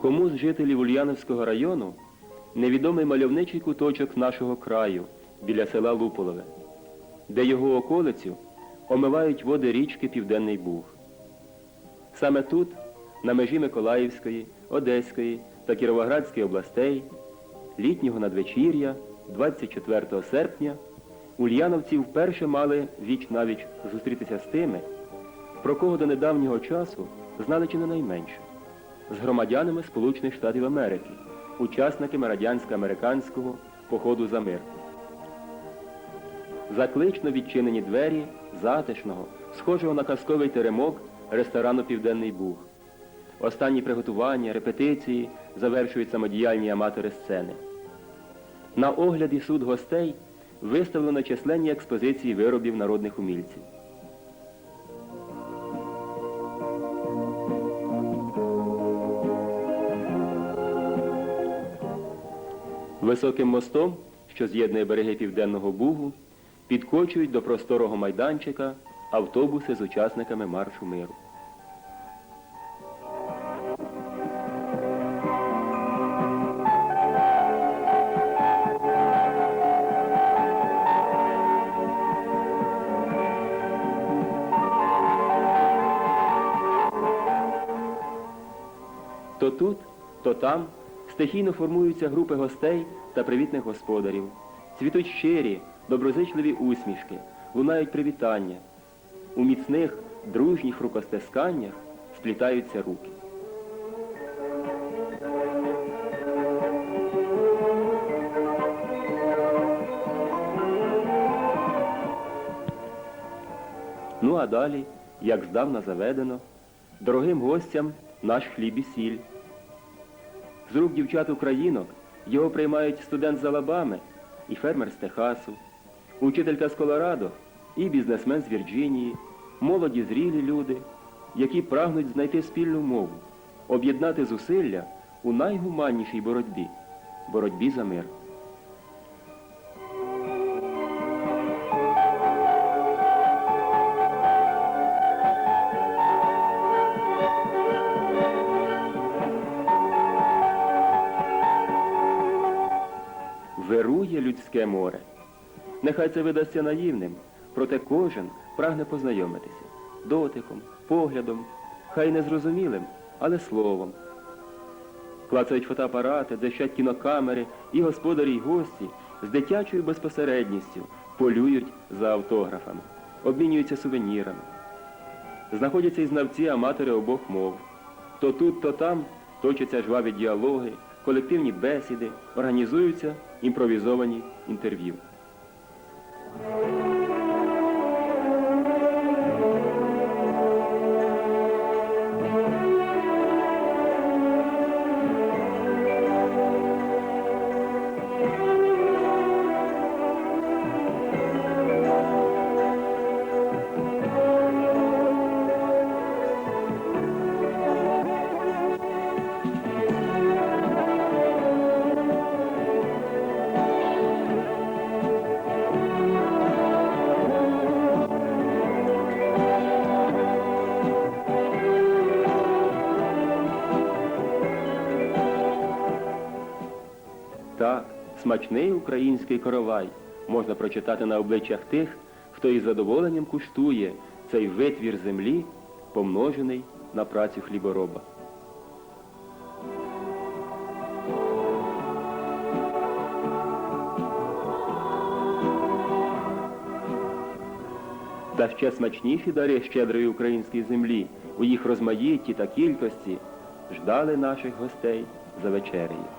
Кому з жителів Ульяновського району невідомий мальовничий куточок нашого краю біля села Луполове, де його околицю омивають води річки Південний Буг. Саме тут, на межі Миколаївської, Одеської та Кіровоградської областей, літнього надвечір'я, 24 серпня, ульяновці вперше мали віч навіч зустрітися з тими, про кого до недавнього часу знали чи не найменше, з громадянами Сполучених Штатів Америки, учасниками радянсько-американського походу за мир. Заклично відчинені двері затишного, схожого на казковий теремок ресторану Південний Буг. Останні приготування, репетиції завершують самодіяльні аматори сцени. На огляд і суд гостей виставлено численні експозиції виробів народних умільців. Високим мостом, що з'єднує береги Південного Бугу, підкочують до просторого майданчика автобуси з учасниками маршу миру. То тут, то там стихійно формуються групи гостей та привітних господарів. Цвітуть щирі, доброзичливі усмішки, лунають привітання. У міцних, дружніх рукостисканнях сплітаються руки. Ну а далі, як здавна заведено, дорогим гостям наш хліб і сіль. З рук дівчат українок його приймають студент з Алабами і фермер з Техасу, учителька з Колорадо і бізнесмен з Вірджинії, молоді зрілі люди, які прагнуть знайти спільну мову, об'єднати зусилля у найгуманнішій боротьбі боротьбі за мир. Вирує людське море. Нехай це видасться наївним, проте кожен прагне познайомитися дотиком, поглядом, хай незрозумілим, але словом. Клацають фотоапарати, дещать кінокамери, і господарі, й гості з дитячою безпосередністю полюють за автографами, обмінюються сувенірами. Знаходяться і знавці аматори обох мов. То тут, то там точаться жваві діалоги, колективні бесіди, організуються імпровізовані інтерв'ю. Так, смачний український коровай можна прочитати на обличчях тих, хто із задоволенням куштує цей витвір землі, помножений на працю хлібороба. Та ще смачніші дари щедрої української землі у їх розмаїтті та кількості ждали наших гостей за вечерею.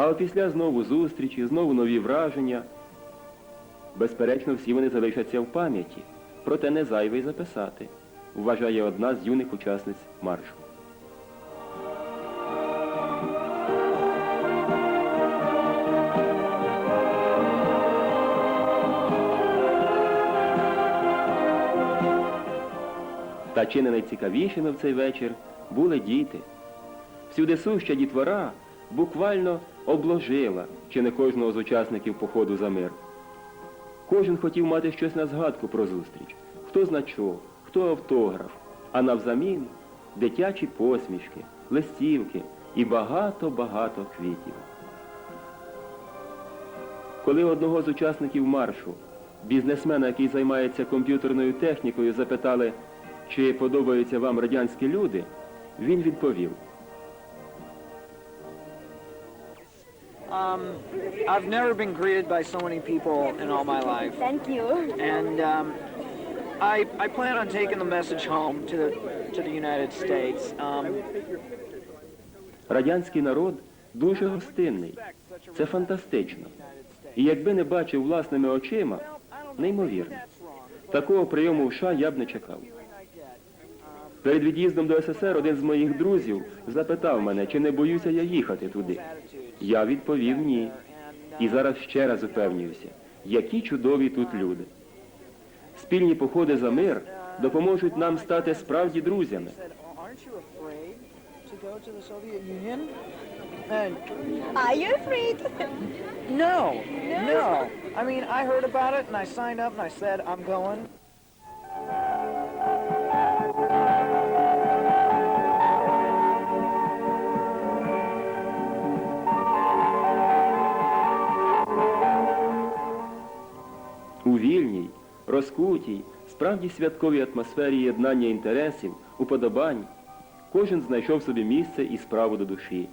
А опісля знову зустрічі, знову нові враження. Безперечно, всі вони залишаться в пам'яті, проте не зайвий записати, вважає одна з юних учасниць маршу. Та чи не найцікавішими в цей вечір були діти. Всюди суща дітвора буквально обложила чи не кожного з учасників походу за мир. Кожен хотів мати щось на згадку про зустріч. Хто значок, хто автограф, а навзамін дитячі посмішки, листівки і багато-багато квітів. Коли одного з учасників маршу, бізнесмена, який займається комп'ютерною технікою, запитали, чи подобаються вам радянські люди, він відповів. Um, I've never been greeted by so many people in all my life, Thank you. and um, I, I plan on taking the message home to the to the United States. Um, Радянський народ дуже гостинний. Це фантастично. І якби не бачив власними очима, неймовірно. Такого прийому в США я б не чекав. Перед від'їздом до СССР один з моїх друзів запитав мене, чи не боюся я їхати туди. Я відповів ні. І зараз ще раз упевнююся, які чудові тут люди. Спільні походи за мир допоможуть нам стати справді друзями. Are you afraid? no, no. I mean, I heard about it and I signed up and I said, "I'm going." Розкутій, справді святковій атмосфері єднання інтересів, уподобань, кожен знайшов собі місце і справу до душі.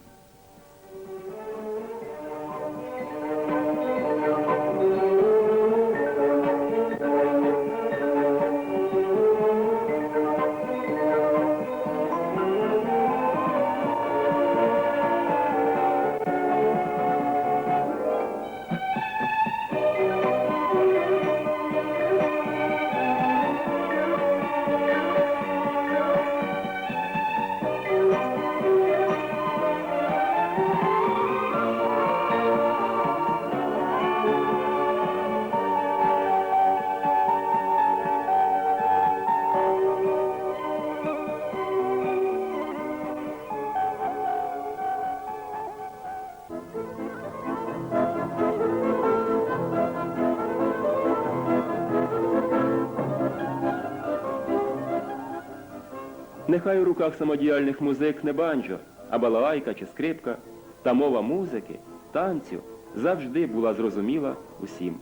Нехай у руках самодіяльних музик не банджо, а балалайка чи скрипка, та мова музики, танцю завжди була зрозуміла усім.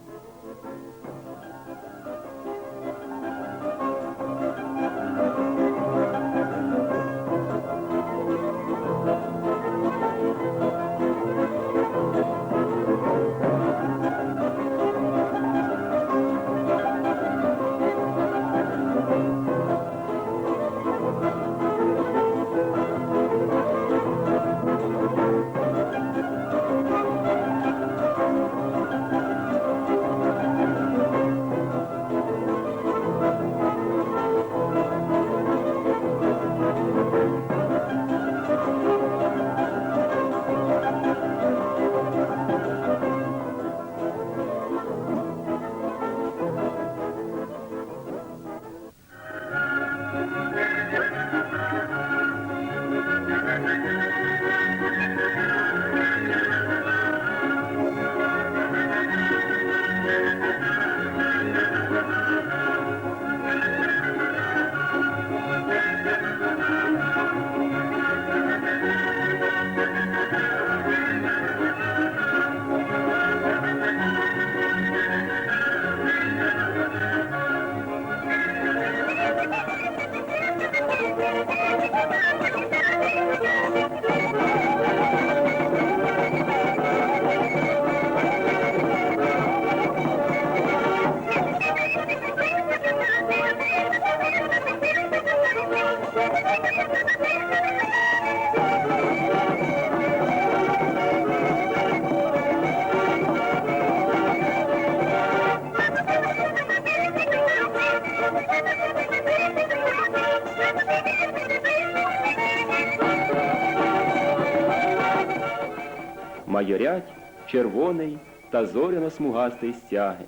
Майорять червоний та зоряно-смугастий стяги.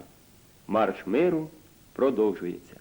Марш миру продовжується.